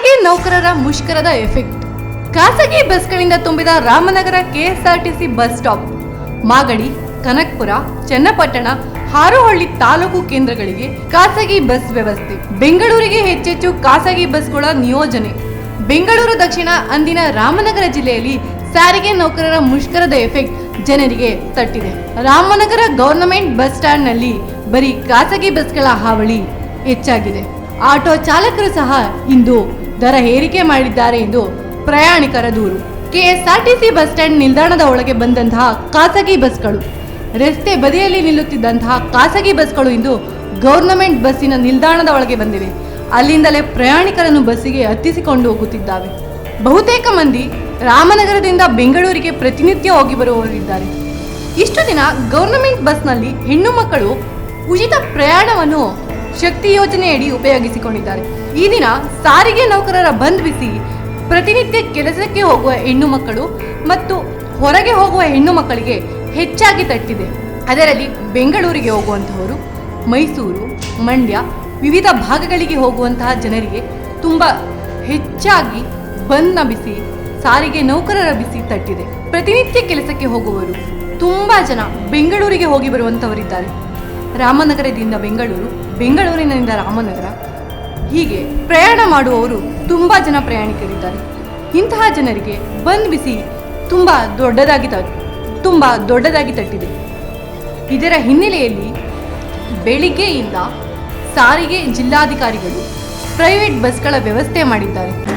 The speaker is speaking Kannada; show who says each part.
Speaker 1: ಸಾರಿಗೆ ನೌಕರರ ಮುಷ್ಕರದ ಎಫೆಕ್ಟ್. ಖಾಸಗಿ ಬಸ್ಗಳಿಂದ ತುಂಬಿದ Ramanagara KSRTC bus stop. Magadi, Kanakapura, Channapatna, Harohalli taluk ಕೇಂದ್ರಗಳಿಗೆ ಖಾಸಗಿ ಬಸ್ ವ್ಯವಸ್ಥೆ. ಬೆಂಗಳೂರಿಗೆ ಹೆಚ್ಚೆಚ್ಚು ಖಾಸಗಿ ಬಸ್ಗಳ ನಿಯೋಜನೆ. ಬೆಂಗಳೂರು ದಕ್ಷಿಣ ಅಂದಿನ ರಾಮನಗರ ಜಿಲ್ಲೆಯಲ್ಲಿ ಸಾರಿಗೆ ನೌಕರರ ಮುಷ್ಕರದ ಎಫೆಕ್ಟ್ ಜನರಿಗೆ ತಟ್ಟಿದೆ. ರಾಮನಗರ ಗವರ್ನಮೆಂಟ್ ಬಸ್ ಸ್ಟ್ಯಾಂಡ್ನಲ್ಲಿ ಬರೀ ಖಾಸಗಿ ಬಸ್ಗಳ ಹಾವಳಿ ಹೆಚ್ಚಾಗಿದೆ. ಆಟೋ ಚಾಲಕರು ಸಹ ಇಂದು ದರ ಏರಿಕೆ ಮಾಡಿದ್ದಾರೆ ಎಂದು ಪ್ರಯಾಣಿಕರ ದೂರು. ಕೆಎಸ್ಆರ್ಟಿಸಿ ಬಸ್ ಸ್ಟ್ಯಾಂಡ್ ನಿಲ್ದಾಣದ ಒಳಗೆ ಬಂದಂತಹ ಖಾಸಗಿ ಬಸ್ಗಳು. ರಸ್ತೆ ಬದಿಯಲ್ಲಿ ನಿಲ್ಲುತ್ತಿದ್ದಂತಹ ಖಾಸಗಿ ಬಸ್ಗಳು ಇಂದು ಗವರ್ನಮೆಂಟ್ ಬಸ್ಸಿನ ನಿಲ್ದಾಣದ ಒಳಗೆ ಬಂದಿವೆ. ಅಲ್ಲಿಂದಲೇ ಪ್ರಯಾಣಿಕರನ್ನು ಬಸ್ಸಿಗೆ ಹತ್ತಿಸಿಕೊಂಡು ಹೋಗುತ್ತಿದ್ದಾವೆ. ಬಹುತೇಕ ಮಂದಿ ರಾಮನಗರದಿಂದ ಬೆಂಗಳೂರಿಗೆ ಪ್ರತಿನಿತ್ಯ ಹೋಗಿ ಬರುವವರಿದ್ದಾರೆ. ಇಷ್ಟು ದಿನ ಗವರ್ನಮೆಂಟ್ ಬಸ್ನಲ್ಲಿ ಹೆಣ್ಣು ಮಕ್ಕಳು ಉಚಿತ ಪ್ರಯಾಣವನ್ನು ಶಕ್ತಿ ಯೋಜನೆಯಡಿ ಉಪಯೋಗಿಸಿಕೊಂಡಿದ್ದಾರೆ. ಈ ದಿನ ಸಾರಿಗೆ ನೌಕರರ ಬಂದ್ ಬಿಸಿ, ಪ್ರತಿನಿತ್ಯ ಕೆಲಸಕ್ಕೆ ಹೋಗುವ ಹೆಣ್ಣು ಮಕ್ಕಳು ಮತ್ತು ಹೊರಗೆ ಹೋಗುವ ಹೆಣ್ಣು ಮಕ್ಕಳಿಗೆ ಹೆಚ್ಚಾಗಿ ತಟ್ಟಿದೆ. ಅದರಲ್ಲಿ ಬೆಂಗಳೂರಿಗೆ ಹೋಗುವಂತಹವರು, ಮೈಸೂರು, ಮಂಡ್ಯ, ವಿವಿಧ ಭಾಗಗಳಿಗೆ ಹೋಗುವಂತಹ ಜನರಿಗೆ ತುಂಬ ಹೆಚ್ಚಾಗಿ ಬಂದ್ನ ಬಿಸಿ, ಸಾರಿಗೆ ನೌಕರರ ಬಿಸಿ ತಟ್ಟಿದೆ. ಪ್ರತಿನಿತ್ಯ ಕೆಲಸಕ್ಕೆ ಹೋಗುವವರು ತುಂಬ ಜನ ಬೆಂಗಳೂರಿಗೆ ಹೋಗಿ ಬರುವಂಥವರಿದ್ದಾರೆ ರಾಮನಗರದಿಂದ ಬೆಂಗಳೂರು, ಬೆಂಗಳೂರಿನಿಂದ ರಾಮನಗರ. ಹೀಗೆ ಪ್ರಯಾಣ ಮಾಡುವವರು ತುಂಬ ಜನ ಪ್ರಯಾಣಿಕರಿದ್ದಾರೆ. ಇಂತಹ ಜನರಿಗೆ ಬಂದ್ ಬಿಸಿ ತುಂಬ ದೊಡ್ಡದಾಗಿ ತ, ತುಂಬ ದೊಡ್ಡದಾಗಿ ತಟ್ಟಿದೆ. ಇದರ ಹಿನ್ನೆಲೆಯಲ್ಲಿ ಬೆಳಿಗ್ಗೆಯಿಂದ ಸಾರಿಗೆ ಜಿಲ್ಲಾಧಿಕಾರಿಗಳು ಪ್ರೈವೇಟ್ ಬಸ್ಗಳ ವ್ಯವಸ್ಥೆ ಮಾಡಿದ್ದಾರೆ.